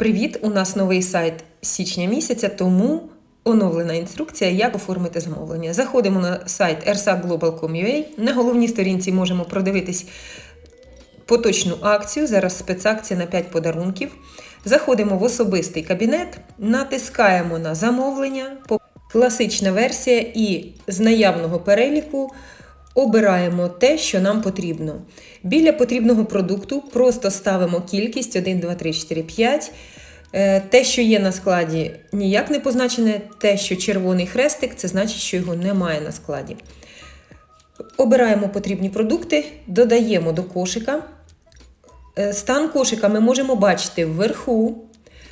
Привіт! У нас новий сайт січня місяця, тому оновлена інструкція, як оформити замовлення. Заходимо на сайт ersaglobal.com.ua. На головній сторінці можемо продивитись поточну акцію. Зараз спецакція на 5 подарунків. Заходимо в особистий кабінет, натискаємо на замовлення, класична версія і з наявного переліку обираємо те, що нам потрібно. Біля потрібного продукту просто ставимо кількість 1, 2, 3, 4, 5. Е, Те, що є на складі, ніяк не позначене. Те, що червоний хрестик, це значить, що його немає на складі. Обираємо потрібні продукти, додаємо до кошика. Е, Стан кошика ми можемо бачити вверху.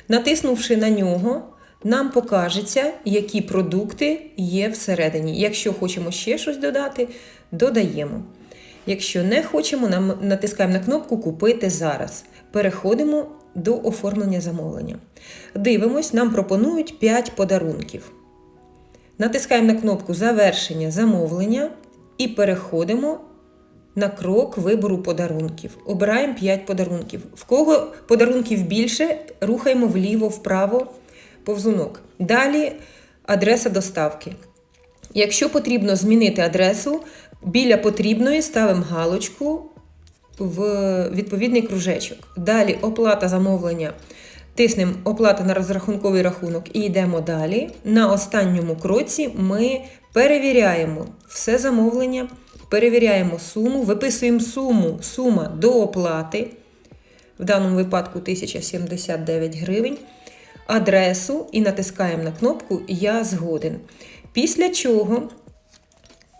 Натиснувши на нього, нам покажеться, які продукти є всередині. Якщо хочемо ще щось додати, додаємо. Якщо не хочемо, натискаємо на кнопку Купити зараз. Переходимо до оформлення замовлення. Дивимось, нам пропонують 5 подарунків. Натискаємо на кнопку Завершення замовлення і переходимо на крок вибору подарунків. Обираємо 5 подарунків. В кого подарунків більше, рухаємо вліво-вправо повзунок. Далі адреса доставки. Якщо потрібно змінити адресу, біля потрібної ставимо галочку в відповідний кружечок. Далі оплата замовлення. Тиснемо оплата на розрахунковий рахунок і йдемо далі. На останньому кроці ми перевіряємо все замовлення, перевіряємо суму, виписуємо суму, сума до оплати. В даному випадку 1079 гривень. Адресу і натискаємо на кнопку Я згоден. Після чого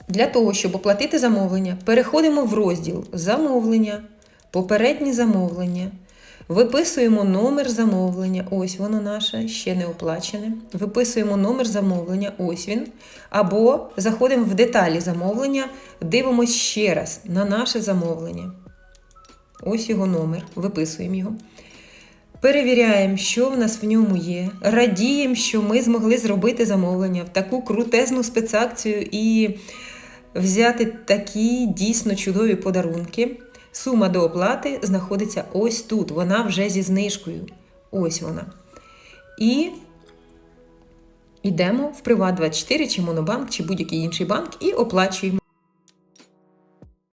для того, щоб оплатити замовлення, переходимо в розділ Замовлення, попередні замовлення. Виписуємо номер замовлення, ось воно наше, ще не оплачене. Виписуємо номер замовлення, ось він. Або заходимо в деталі замовлення, дивимося ще раз на наше замовлення. Ось його номер, виписуємо його. Перевіряємо, що в нас в ньому є. Радіємо, що ми змогли зробити замовлення в таку крутезну спецакцію і взяти такі дійсно чудові подарунки. Сума до оплати знаходиться ось тут. Вона вже зі знижкою. Ось вона. І йдемо в Приват24 чи Монобанк, чи будь-який інший банк і оплачуємо.